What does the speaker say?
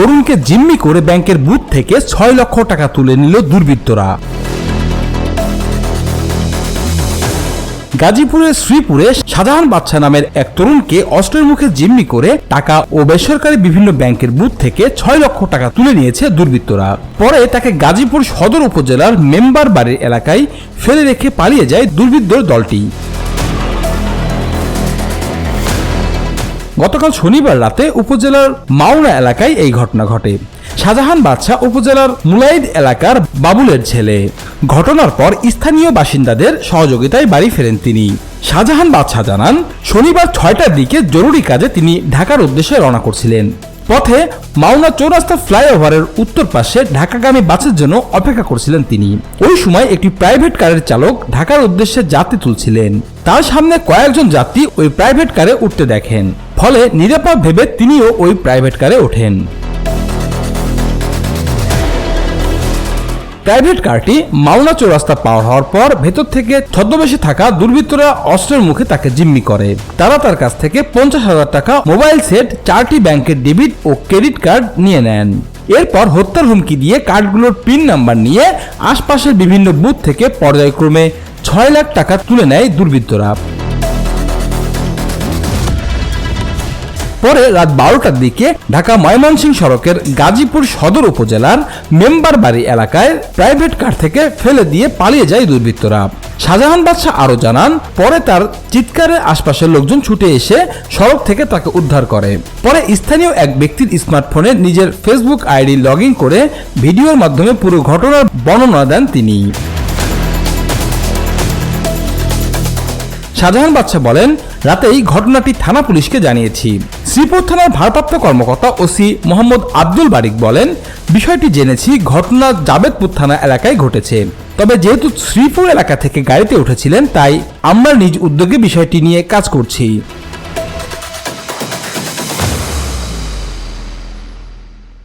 তরুণকে জিম্মি করে ব্যাংকের বুথ থেকে ছয় লক্ষ টাকা তুলে নিল দুর্বৃত্তরা। গাজীপুরের শ্রীপুরে সাধারণ বাচ্চা নামের এক তরুণকে অস্ত্রের মুখে জিম্মি করে টাকা ও বেসরকারি বিভিন্ন ব্যাংকের বুথ থেকে ছয় লক্ষ টাকা তুলে নিয়েছে দুর্বৃত্তরা। পরে তাকে গাজীপুর সদর উপজেলার মেম্বার বাড়ির এলাকায় ফেলে রেখে পালিয়ে যায় দুর্বৃত্তর দলটি। গতকাল শনিবার রাতে উপজেলার মাওনা এলাকায় এই ঘটনা ঘটে। শাহজাহান বাদশাহ উপজেলার মুলাইদ এলাকার বাবুলের ছেলে। ঘটনার পর স্থানীয় বাসিন্দাদের সহযোগিতায় বাড়ি ফেরেন তিনি। শাহজাহান বাদশাহ জানান, শনিবার ছয়টার দিকে জরুরি কাজে তিনি ঢাকার উদ্দেশ্যে রওনা করছিলেন। পথে মাওনা চৌরাস্তা ফ্লাইওভারের উত্তর পাশে ঢাকাগামী বাসের জন্য অপেক্ষা করছিলেন তিনি। ওই সময় একটি প্রাইভেট কারের চালক ঢাকার উদ্দেশ্যে যাত্রী তুলছিলেন। তার সামনে কয়েকজন যাত্রী ওই প্রাইভেট কারে উঠতে দেখেন। ফলে নিরাপদ ভেবে তিনিও ওই প্রাইভেট কারে ওঠেন। প্রাইভেট কারটি মাওনা চৌরাস্তা পার হওয়ার পর ভেতর থেকে ছদ্মবেশে থাকা দুর্বৃত্তরা অস্ত্রের মুখে তাকে জিম্মি করে। তারা তার কাছ থেকে পঞ্চাশ হাজার টাকা মোবাইল সেট চারটি ব্যাংকের ডেবিট ও ক্রেডিট কার্ড নিয়ে নেন। এরপর হত্যার হুমকি দিয়ে কার্ডগুলোর পিন নাম্বার নিয়ে আশপাশের বিভিন্ন বুথ থেকে পর্যায়ক্রমে ছয় লাখ টাকা তুলে নেয় দুর্বৃত্তরা। পরে রাত বারোটার দিকে ঢাকা ময়মনসিংহ সড়কের গাজীপুর সদর উপজেলার মেম্বার বাড়ি এলাকায় প্রাইভেট কার থেকে ফেলে দিয়ে পালিয়ে যায় দুর্বৃত্তরা। শাহজাহান বাদশাহ আরও জানান, পরে তার চিৎকারে আশপাশের লোকজন ছুটে এসে সড়ক থেকে তাকে উদ্ধার করে। পরে স্থানীয় এক ব্যক্তির স্মার্টফোনে নিজের ফেসবুক আইডি লগ করে ভিডিওর মাধ্যমে পুরো ঘটনার বর্ণনা দেন তিনি। শাহজাহান বাদশাহ বলেন, রাতেই ঘটনাটি থানা পুলিশকে জানিয়েছি। শ্রীপুর থানার ভারপ্রাপ্ত কর্মকর্তা ওসি মোহাম্মদ আব্দুল বারিক বলেন, বিষয়টি জেনেছি, ঘটনা জাবেদপুর থানা এলাকায় ঘটেছে। তবে যেহেতু শ্রীপুর এলাকা থেকে গাড়িতে উঠেছিলেন, তাই আমরা নিজ উদ্যোগে বিষয়টি নিয়ে কাজ করছি।